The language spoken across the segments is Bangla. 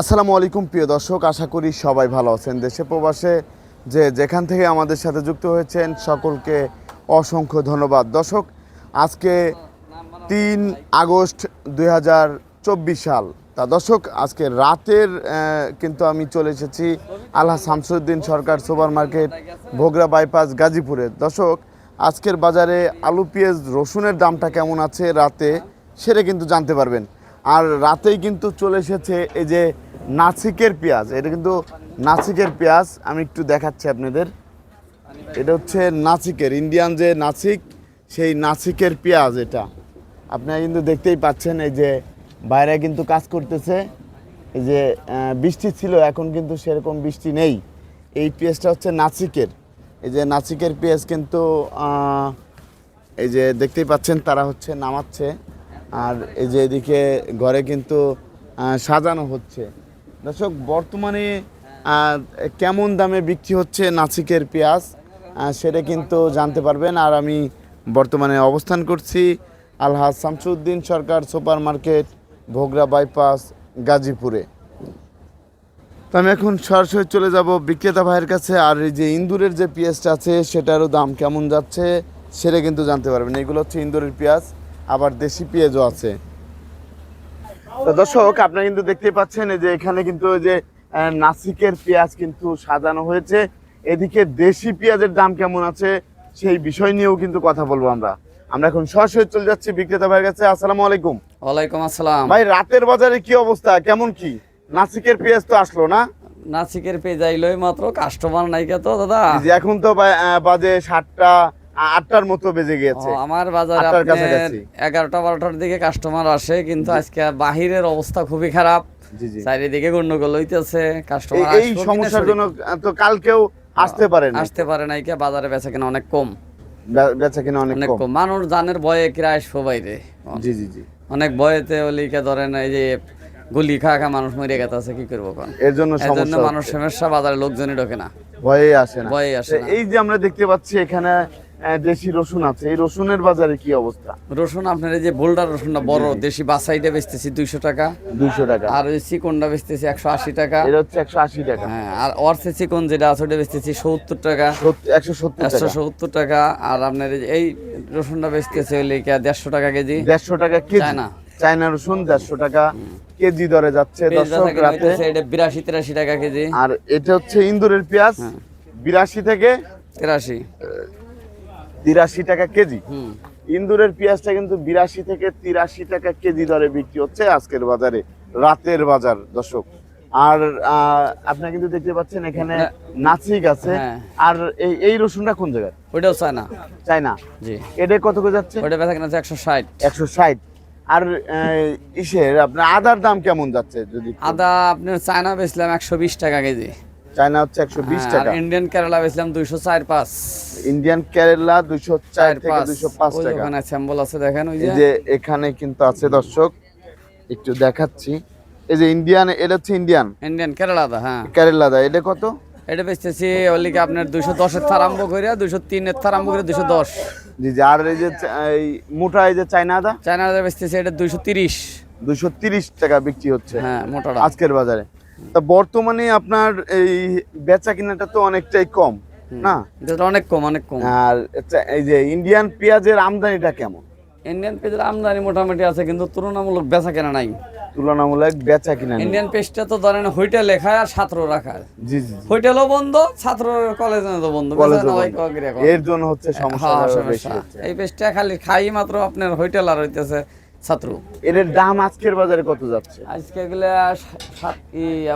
আসসালামু আলাইকুম, প্রিয় দর্শক। আশা করি সবাই ভালো আছেন। দেশে প্রবাসে যে যেখান থেকে আমাদের সাথে যুক্ত হয়েছেন, সকলকে অসংখ্য ধন্যবাদ। দর্শক, আজকে তিন আগস্ট দু হাজার চব্বিশ সাল। তা দর্শক, আজকে রাতের কিন্তু আমি চলে এসেছি আল্লাহ Shamsuddin Sarkar super market Bhogra bypass, গাজীপুরে। দর্শক, আজকের বাজারে আলু, পেঁয়াজ, রসুনের দামটা কেমন আছে রাতে, সেটা কিন্তু জানতে পারবেন। আর রাতেই কিন্তু চলে এসেছে এই যে নাসিকের পেঁয়াজ। এটা কিন্তু নাসিকের পেঁয়াজ। আমি একটু দেখাচ্ছি আপনাদের। এটা হচ্ছে নাসিকের, ইন্ডিয়ান যে নাসিক, সেই নাসিকের পেঁয়াজ এটা। আপনারা কিন্তু দেখতেই পাচ্ছেন এই যে বাইরে কিন্তু কাজ করতেছে। এই যে বৃষ্টি ছিল, এখন কিন্তু সেরকম বৃষ্টি নেই। এই পেঁয়াজটা হচ্ছে নাসিকের। এই যে নাসিকের পেঁয়াজ কিন্তু এই যে দেখতেই পাচ্ছেন, তারা হচ্ছে নামাচ্ছে। আর এই যে এদিকে ঘরে কিন্তু সাজানো হচ্ছে। দর্শক, বর্তমানে কেমন দামে বিক্রি হচ্ছে নাসিকের পেঁয়াজ? সেটা কিন্তু জানতে পারবেন। আর আমি বর্তমানে অবস্থান করছি Alhaj Shamsuddin Sarkar super market Bhogra bypass, গাজীপুরে। তো আমি এখন সরাসরি চলে যাব বিক্রেতা ভাইয়ের কাছে। আর এই যে ইন্দুরের যে পেঁয়াজটা আছে, সেটারও দাম কেমন যাচ্ছে, সেটা কিন্তু জানতে পারবেন। এগুলো হচ্ছে ইন্দুরের পেঁয়াজ। আবার দেশি পেঁয়াজও আছে। তো দর্শক আপনারা কিন্তু দেখতেই পাচ্ছেন যে এখানে কিন্তু যে নাসিকের পেঁয়াজ কিন্তু সাজানো হয়েছে। এদিকে দেশি পেঁয়াজের দাম কেমন আছে সেই বিষয় নিয়েও কিন্তু কথা বলব আমরা। আমরা এখন সরাসরি চলে যাচ্ছি বিক্রেতা ভাইয়ের কাছে। আসসালামু আলাইকুম। ওয়ালাইকুম আসসালাম। ভাই রাতের বাজারে কি অবস্থা? কেমন কি? নাসিকের পেঁয়াজ তো আসলো না? নাসিকের পেয়ে যাইলই মাত্র কাস্টমার নাই কে তো দাদা। এখন তো বাজে সাতটা আটটার মতো বেজে গিয়েছে। আমার বাজারে। এগারোটা বারোটার দিকে কাস্টমার আসে কিন্তু আজকে বাহিরের অবস্থা খুবই খারাপ। জি জি। চারিদিকে গন্ডগোল হইতেছে কাস্টমার এই- সমস্যার জন্য তো কালকেও আসতে পারেন আসতে পারে কে বাজারে বেচা কিনা অনেক কম। বেচা কিনা অনেক কম। মানুষ জানের ভয়ে কিরায় আসব বাইরে জি জি জি। অনেক ভয়েতে ওলিকে ধরেন এই যে গুলি খা খা মানুষ মরে গেছে কি করব কোন এর জন্য সমস্যা মানুষ সমস্যা বাজারে লোকজনই ঢোকে না। ভয়ে আসে না। ভয়ে আসে এই যে আমরা দেখতে পাচ্ছি এখানে দেশি রসুন আছে। এই রসুনের বাজারে কি অবস্থা? রসুন আপনার এই যে বোল্ডার রসুনটা বড় দেশি বাসাইটা বেচতেছি দুইশো টাকা। দুইশো টাকা। আর ওই চিকনটা বেচতেছি একশো আশি টাকা। এটা হচ্ছে একশো আশি টাকা। হ্যাঁ আর অর্থে চিকন যেটা আছে ওটা বেচতেছি সত্তর টাকা। একশো সত্তর একশো সত্তর টাকা। আর আপনার এই রসুনটা বেচতেছে ওই লেখা দেড়শো টাকা কেজি। দেড়শো টাকা কেজি। চায়না। চায়না রসুন দেড়শো টাকা কেজি দরে যাচ্ছে দর্শক রাতে। এটা বিরাশি তিরাশি টাকা কেজি। আর এটা হচ্ছে ইন্দুরের পেঁয়াজ। হ্যাঁ। বিরাশি থেকে তিরাশি। তিরাশি টাকা কেজি। হুম। ইন্দুরের পেঁয়াজটা কিন্তু বিরাশি থেকে তিরাশি টাকা কেজি দরে বিক্রি হচ্ছে আজকের বাজারে রাতের বাজার দর্শক। আর আহ, আপনারা কিন্তু দেখতে পাচ্ছেন এখানে নাসিক আছে। হ্যাঁ। আর এই এই রসুনটা কোন জায়গায় ওইটাও না চাই না জি। এটা কত করে যাচ্ছে? ওটা বেচা কিনা একশো ষাট। একশো ষাট। আর ইসের আপনার আদার দাম কেমন যাচ্ছে যদি আদা আপনার চায়না বেচলাম একশো বিশ টাকা কেজি। চায়না হচ্ছে একশো বিশ হ্যাঁ, টাকা। ইন্ডিয়ান কেরালা বেচলাম দুইশো চার পাঁচ। ইন্ডিয়ান কেরালা দুইশো চার থেকে দুইশো পাঁচ টাকা। ওখানে স্যাম্বল আছে দেখেন ওই যে। এখানে কিন্তু আছে দর্শক একটু দেখাচ্ছি। এই যে ইন্ডিয়ান এটা হচ্ছে ইন্ডিয়ান ইন্ডিয়ান কেরালা দা হ্যাঁ। কেরালা দা এটা কত? এটা বেচতেছি ওলিকে আপনার দুইশো দশের থার আরম্ভ করে দুইশো তিনের থার আরম্ভ করে দুইশো দশ। জি জি আর এই যে এই মোটা এই যে চায়না আদা চায়না বেচতেছি এটা দুইশো তিরিশ। দুইশো তিরিশ টাকা বিক্রি হচ্ছে হ্যাঁ মোটাটা। আজকের বাজারে। তা বর্তমানে আপনার এই বেচা কিনাটা তো অনেকটাই কম না? অনেক কম অনেক কম। আর এই যে ইন্ডিয়ান পেঁয়াজের আমদানিটা কেমন? ইন্ডিয়ান পেজের আমদানি মোটামুটি আছে কিন্তু তুলনামূলক বেচা কেনা নাই। তুলনামূলক বেচা কিনা ইন্ডিয়ান তো ধরেন হোটেল লেখা আর ছাত্র রাখা জি জি। হোটেলও বন্ধ ছাত্র কলেজও বন্ধ। এর জন্য হচ্ছে সমস্যা হ্যাঁ, এই পেজটা খালি খাই মাত্র আপনার হোটেল আর হইতেছে ছাত্র। এর দাম আজকের বাজারে কত যাচ্ছে? আজকে এগুলা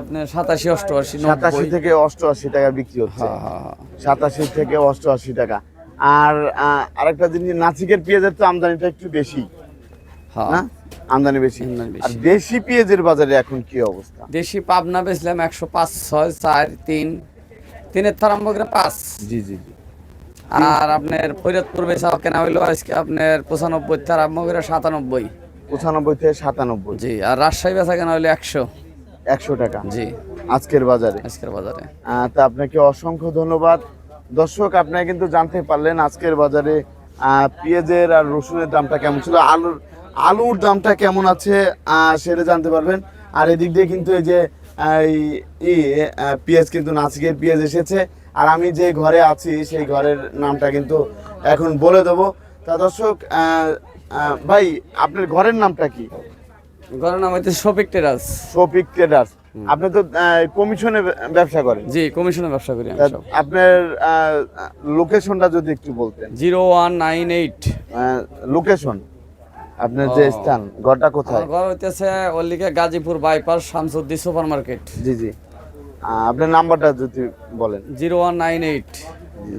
আপনার সাতাশি অষ্টআশি সাতাশি থেকে অষ্টআশি টাকা বিক্রি হচ্ছে। হ্যাঁ হ্যাঁ হ্যাঁ। সাতাশি থেকে অষ্টআশি টাকা। আর আরেকটা জিনিস নাসিকের পেঁয়াজের তো আমদানিটা একটু বেশি। হ্যাঁ। আমদানি বেশি। আর দেশি পেঁয়াজের বাজারে এখন কি অবস্থা? দেশি পাবনা বেচলাম একশো পাঁচ ছয় চার তিন। তিনের থার পাঁচ। জি জি জি। আর আপনার ফরিদপুর বেচা কেনা হইল আজকে আপনার পঁচানব্বই থার আরম্ভ করে সাতানব্বই। পঁচানব্বই থেকে সাতানব্বই। জি আর রাজশাহী বেচা কেনা হইল একশো। একশো টাকা। জি। আজকের বাজারে। আজকের বাজারে। তা আপনাকে অসংখ্য ধন্যবাদ। দর্শক আপনারা কিন্তু জানতে পারলেন আজকের বাজারে পেঁয়াজের আর রসুনের দামটা কেমন ছিল আলুর আলুর দামটা কেমন আছে সেটা জানতে পারবেন। আর এদিক দিয়ে কিন্তু এই যে এই পেঁয়াজ কিন্তু নাসিকের পেঁয়াজ এসেছে। আর আমি যে ঘরে আছি সেই ঘরের নামটা কিন্তু এখন বলে দেবো। তা দর্শক ভাই আপনার ঘরের নামটা কি? ঘরের নাম হচ্ছে শফিক টেরাস শফিক ট্রেডার্স। আপনি তো কমিশনে ব্যবসা করেন। জি কমিশনে ব্যবসা করি আপনার লোকেশনটা যদি একটু বলতেন। Zero one nine eight. Location আপনার যে স্থান ঘরটা কোথায়? ঘর হইতেছে ওলিকে Gazipur bypass Shamsuddin super market জি জি। আপনার নাম্বারটা যদি বলেন। Zero one nine eight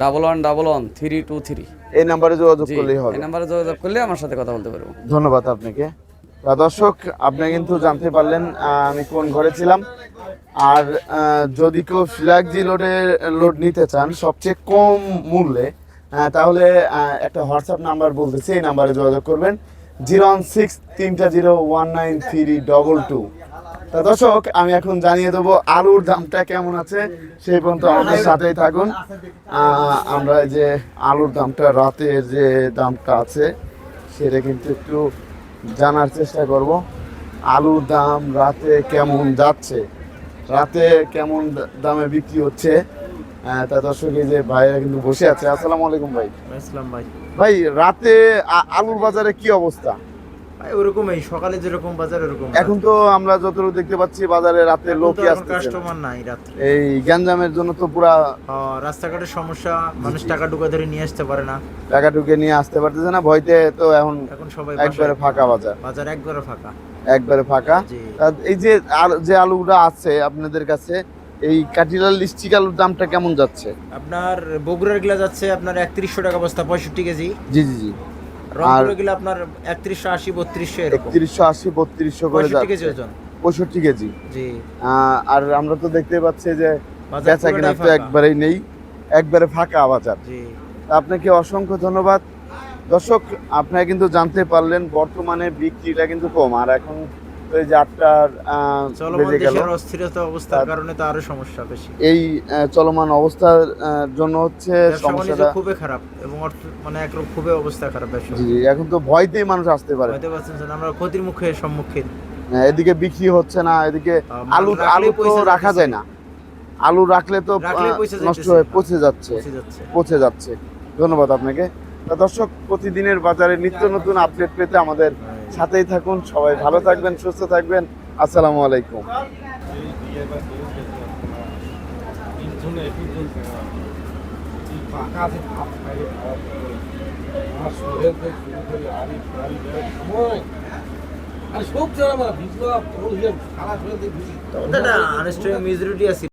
double one double one three two three. এই নাম্বারে যোগাযোগ করলেই হবে। এই নাম্বারে যোগাযোগ করলে আমার সাথে কথা বলতে পারব। ধন্যবাদ আপনাকে। দর্শক আপনি কিন্তু জানতে পারলেন আমি কোন ঘরে ছিলাম। আর যদি কেউ ফ্ল্যাগজি লোডের লোড নিতে চান সবচেয়ে কম মূল্যে তাহলে একটা হোয়াটসঅ্যাপ নাম্বার বলতেছি এই নাম্বারে যোগাযোগ করবেন। জিরো ওয়ান সিক্স তিনটা zero one nine three double two. তা দর্শক আমি এখন জানিয়ে দেবো আলুর দামটা কেমন আছে সেই পর্যন্ত আমাদের সাথেই থাকুন। আমরা যে আলুর দামটা রাতের যে দামটা আছে সেটা কিন্তু একটু জানার চেষ্টা করব। আলুর দাম রাতে কেমন যাচ্ছে? রাতে কেমন দামে বিক্রি হচ্ছে? তা দর্শক এই যে ভাইরা কিন্তু বসে আছে। আসসালামু আলাইকুম ভাই। ইসলাম ভাই। ভাই রাতে আলুর বাজারে কি অবস্থা? ওরকমই সকালে যেরকম বাজার ওরকম এখন তো আমরা যতটুকু দেখতে পাচ্ছি বাজারে রাতে লোকই আসতেছে না। কাস্টমার নাই রাত্রে। এই গ্যাঞ্জামের জন্য তো পুরা রাস্তাঘাটের সমস্যা মানুষ টাকা টুকা ধরে নিয়ে আসতে পারে না। টাকা টুকে নিয়ে আসতে পারতেছে না ভয়তে তো এখন এখন সবাই একবারে ফাঁকা বাজার। বাজার একবারে ফাঁকা। একবারে ফাঁকা। এই যে আল- যে আলুটা আছে আপনাদের কাছে এই কাটিলাল লিস্টিক আলুর দামটা কেমন যাচ্ছে? আপনার বগুড়ার গিলা যাচ্ছে আপনার একত্রিশশো টাকা বস্তা পঁয়ষট্টি কেজি। জি জি জি। রংপুরের আপনার একত্রিশশো আশি বত্রিশশো এরকম। একত্রিশশো আশি বত্রিশশো করে পঁয়ষট্টি কেজি যাচ্ছে কেজি। জি। আর আমরা তো দেখতে পাচ্ছি যে বেচা কিনা তো একবারেই নেই। একবারে ফাঁকা বাজার। জি। আপনাকে অসংখ্য ধন্যবাদ। দর্শক আপনারা কিন্তু জানতে পারলেন বর্তমানে বিক্রিটা কিন্তু কম। আর এখন তো এই যে আহ, চলমান বেজে গেল। অস্থিরতা অবস্থার কারণে তো আরও সমস্যা বেশি। এই চলমান অবস্থার জন্য হচ্ছে সমস্যাটা খুবই খারাপ এবং মানে একরকম খুবই অবস্থা খারাপ জি এখন তো ভয়তেই মানুষ আসতে পারে। হয়তো পারছেন যে আমরা ক্ষতির মুখে সম্মুখীন। হ্যাঁ, এদিকে বিক্রি হচ্ছে না এদিকে আলু আলু তো রাখা যায় না। আলু রাখলে তো নষ্ট হয়ে পচে যাচ্ছে। পচে যাচ্ছে। ধন্যবাদ আপনাকে। দর্শক প্রতিদিনের বাজারে নিত্য নতুন আপডেট পেতে আমাদের সাথেই থাকুন সবাই ভালো থাকবেন সুস্থ থাকবেন। আসসালামু আলাইকুম। আর সব যারা আমার ভিজলো খারাপ হয়ে দেখি তো ওটা আনস্টে মেজরিটি আছে